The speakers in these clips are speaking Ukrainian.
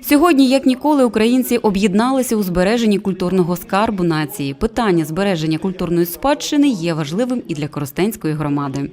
Сьогодні, як ніколи, українці об'єдналися у збереженні культурного скарбу нації. Питання збереження культурної спадщини є важливим і для Коростенської громади.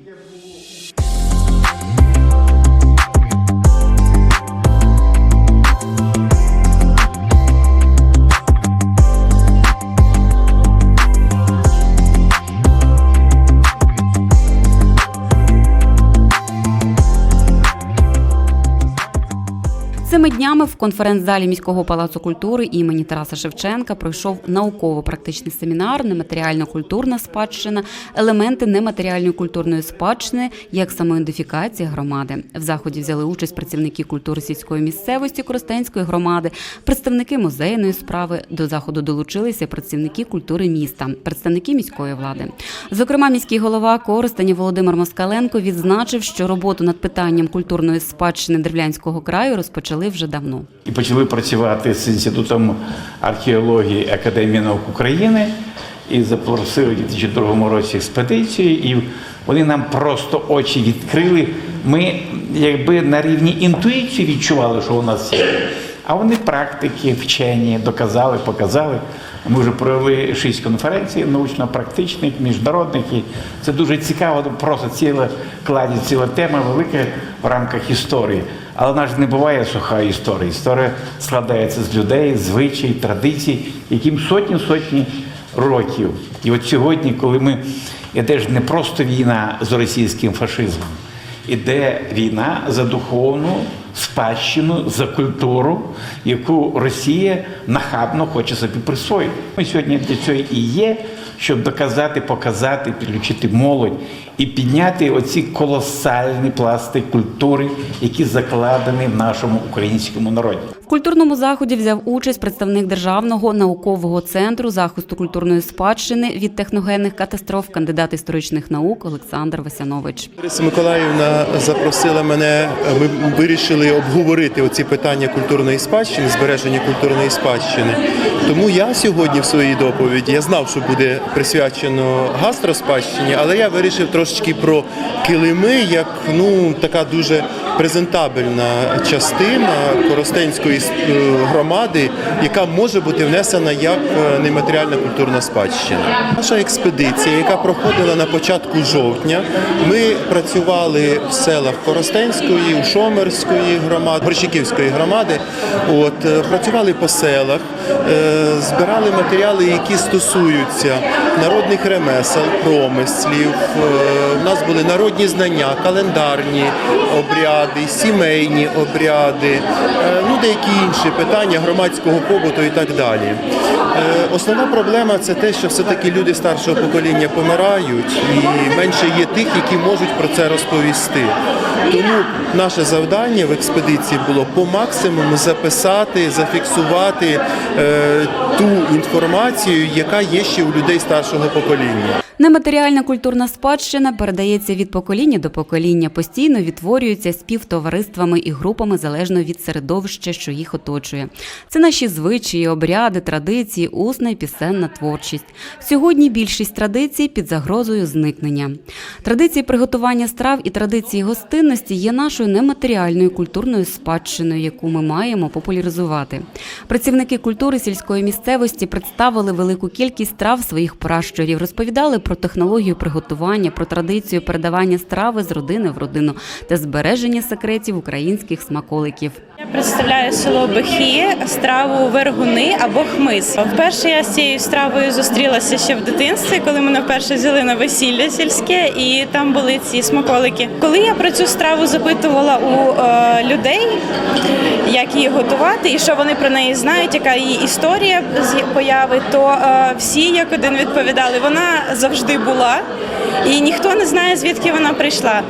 Днями в конференц-залі міського палацу культури імені Тараса Шевченка пройшов науково-практичний семінар Нематеріально-культурна спадщина, елементи нематеріальної культурної спадщини як самоідентифікація громади. В заході взяли участь працівники культури сільської місцевості Коростенської громади, представники музейної справи. До заходу долучилися працівники культури міста, представники міської влади. Зокрема, міський голова Коростеня Володимир Москаленко відзначив, що роботу над питанням культурної спадщини Древлянського краю розпочали вже давно. і почали працювати з інститутом археології Академії наук України і запросили у 2002 році експедицію, і вони нам просто очі відкрили. Ми якби на рівні інтуїції відчували, що у нас є. А вони практики, вчені, доказали, показали. Ми вже провели шість конференцій научно-практичних, міжнародних. І це дуже цікаво, просто ціла кладі, ціла тема велика в рамках історії. Але вона ж не буває суха історія. Історія складається з людей, звичай, традицій, яким сотні-сотні років. І от сьогодні, коли ми іде ж не просто війна з російським фашизмом, іде війна за духовну спадщину, за культуру, яку Росія нахабно хоче собі присвоїти. Ми сьогодні для цього і є, щоб доказати, показати, підключити молодь і підняти оці колосальні пласти культури, які закладені в нашому українському народі. В культурному заході взяв участь представник Державного наукового центру захисту культурної спадщини від техногенних катастроф, кандидат історичних наук Олександр Васянович. Лариса Миколаївна запросила мене. Ми вирішили обговорити оці питання культурної спадщини, збереження культурної спадщини. Тому я сьогодні в своїй доповіді я знав, що буде присвячено гастроспадщині, але я вирішив трошечки про килими, як ну така дуже презентабельна частина Коростенської е, громади, яка може бути внесена як е, нематеріальна культурна спадщина. Наша експедиція, яка проходила на початку жовтня, ми працювали в селах Коростенської, Ушомерської громади, Горщиківської громади. От е, працювали по селах, е, збирали матеріали, які стосуються народних ремесел, промислів. Е, У нас були народні знання, календарні обряди, сімейні обряди, е, ну деякі інші питання громадського побуту і так далі. Е, Основна проблема це те, що все-таки люди старшого покоління помирають, і менше є тих, які можуть про це розповісти. Тому наше завдання в експедиції було по максимуму записати, зафіксувати е, ту інформацію, яка є ще у людей старшого покоління. Нематеріальна культурна спадщина передається від покоління до покоління, постійно відтворюється співтовариствами і групами залежно від середовища, що їх оточує. Це наші звичаї, обряди, традиції, усна і пісенна творчість. Сьогодні більшість традицій під загрозою зникнення. Традиції приготування страв і традиції гостинності є нашою нематеріальною культурною спадщиною, яку ми маємо популяризувати. Працівники культури сільської місцевості представили велику кількість страв своїх пращурів, розповідали про технологію приготування, про традицію передавання страви з родини в родину та збереження секретів українських смаколиків. Я представляю село Бехі, страву вергуни або хмиз. Вперше я з цією стравою зустрілася ще в дитинстві, коли мене вперше взяли на весілля сільське, і там були ці смаколики. Коли я про цю страву запитувала у е, людей, як її готувати і що вони про неї знають, яка її історія з появи, то е, всі як один відповідали, вона завжди була, і ніхто не знає, звідки вона прийшла.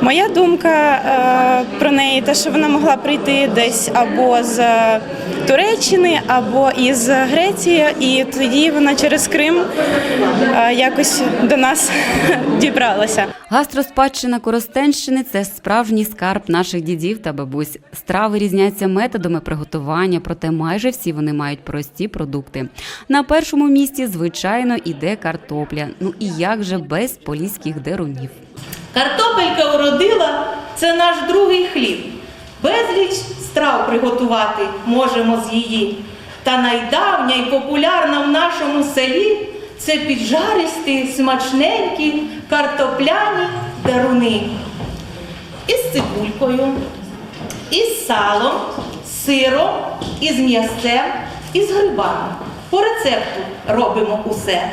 Моя думка е, про неї, те, що вона могла прийти десь або з Туреччини, або із Греції, і тоді вона через Крим е, якось до нас дібралася. Гастроспадщина Коростенщини це справжній скарб наших дідів та бабусь. Страви різняться методами приготування, проте майже всі вони мають прості продукти. На першому місці, звичайно, іде картопля. Ну і як же без поліських дерунів. Картопелька уродила це наш другий хліб. Безліч страв приготувати можемо з її. Та найдавня і популярна в нашому селі це піджаристі, смачненькі, картопляні даруни. Із цибулькою, із салом, сиром, із м'ясцем, із грибами. По рецепту робимо усе.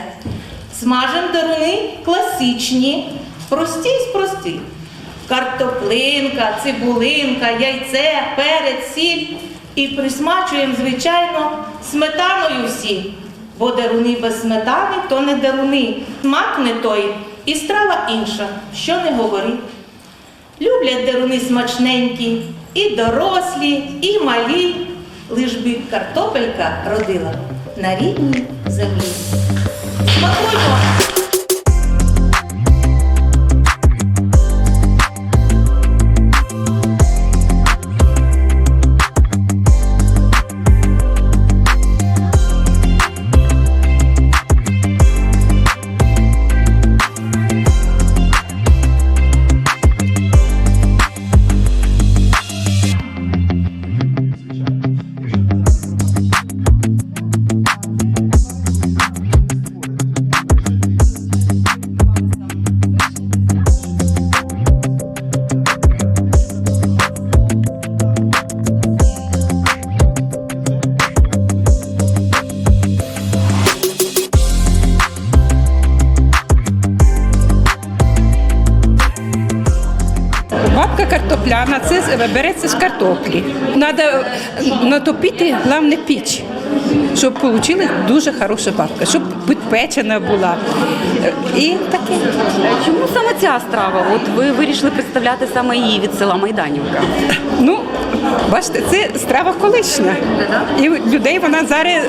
Смажем даруни класичні, прості з простих. Картоплинка, цибулинка, яйце, перець, сіль. І присмачуємо, звичайно, сметаною всі. Бо даруни без сметани то не даруни. Смак не той, і страва інша, що не говори. Люблять деруни смачненькі, і дорослі, і малі, лиш би картопелька родила на рідній землі. Смакуймо! Картопляна, це береться з картоплі. Треба натопити, головне піч, щоб отримали дуже хороша бабка, щоб підпечена була. І таке. Чому саме ця страва? От ви вирішили представляти саме її від села Майданівка. Ну, бачите, це страва колишня. І людей вона зараз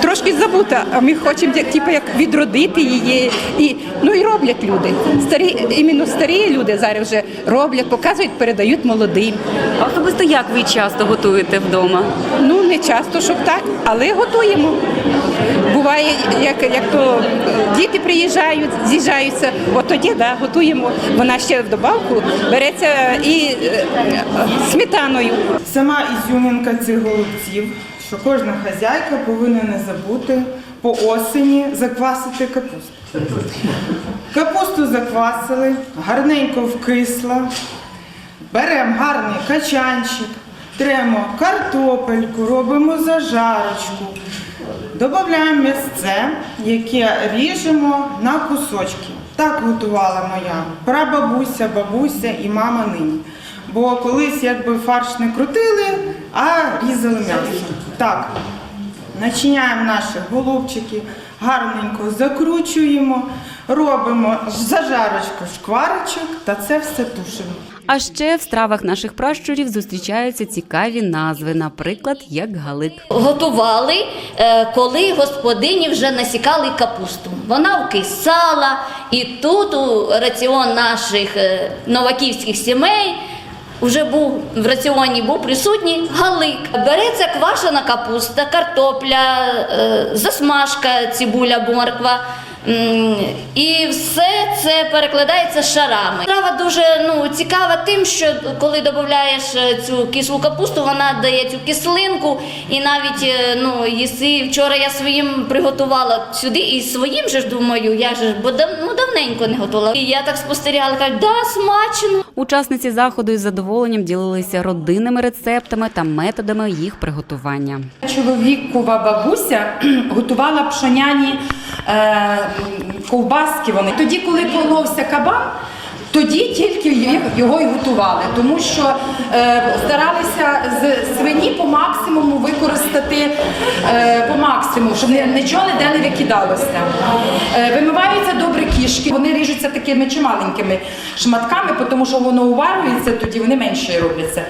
трошки забута, а ми хочемо типу, як відродити її. І, ну і роблять люди. Старі, іменно старі люди зараз вже роблять, показують, передають молодим. А особисто як ви часто готуєте вдома? Ну, не часто, щоб так, але готуємо. Буває, як, як то діти приїжджають, з'їжджаються, от тоді да, готуємо. Вона ще в добавку береться і е, сметаною. Сама ізюминка цих голубців, що кожна хазяйка повинна не забути по осені заквасити капусту. Капусту заквасили, гарненько вкисла, беремо гарний качанчик, тремо картопельку, робимо зажарочку, додаємо м'ясце, яке ріжемо на кусочки. Так готувала моя прабабуся, бабуся і мама нині. Бо колись якби фарш не крутили, а різали м'ясо. Так, начиняємо наші голубчики, гарненько закручуємо, робимо зажарочку шкварочок та це все тушимо. А ще в стравах наших пращурів зустрічаються цікаві назви, наприклад, як галик. готували, е, коли господині вже насікали капусту. Вона вкисала, і тут у раціон наших е, новаківських сімей вже був в раціоні був присутній галик. Береться квашена капуста, картопля, е, засмажка, цибуля, морква. І все це перекладається шарами. Страва дуже ну, цікава тим, що коли додаєш цю кислу капусту, вона дає цю кислинку, і навіть е, ну, їси. Вчора я своїм приготувала сюди, і своїм же ж думаю, я ж бо ну, давненько не готувала. І я так спостерігала, кажу, да, смачно. Учасниці заходу із задоволенням ділилися родинними рецептами та методами їх приготування. Чоловікова бабуся готувала пшоняні е, ковбаски. Тоді, коли коловся кабан. Тоді тільки його і готували, тому що е, старалися з свині по максимуму використати е, по максимуму, щоб нічого ніде не викидалося. Е, вимиваються добре кішки, вони ріжуться такими чималенькими шматками, тому що воно уварюється, тоді вони менше робляться.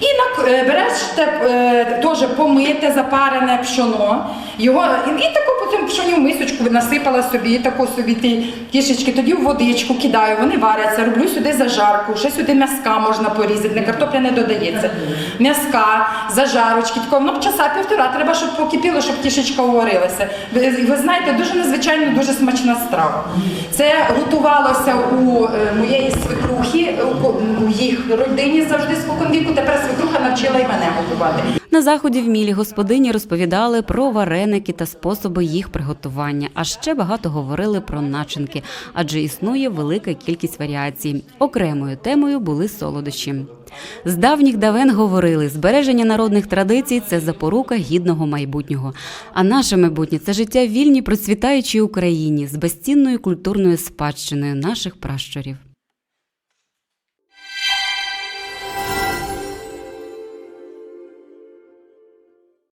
І на, е, береш е, теж помите, запарене пшоно, його, і, і таку в мисочку насипала собі, таку собі ті кішечки, тоді в водичку кидаю, вони варяться, роблю сюди зажарку, ще сюди м'яска можна порізати, не картопля не додається. М'яска, зажарочки, тако, воно б часа півтора, треба, щоб покипіло, щоб кішечка уварилася. Ви, ви знаєте, дуже надзвичайно дуже смачна страва. Це готувалося у е, моєї свекрухи, у у їх родині завжди споконвіку. Тепер свекруха навчила і мене готувати. На заході в мілі господині розповідали про вареники та способи їх приготування, а ще багато говорили про начинки, адже існує велика кількість варіацій. Окремою темою були солодощі. З давніх давен говорили, збереження народних традицій це запорука гідного майбутнього. А наше майбутнє це життя вільній процвітаючій Україні з безцінною культурною спадщиною наших пращурів.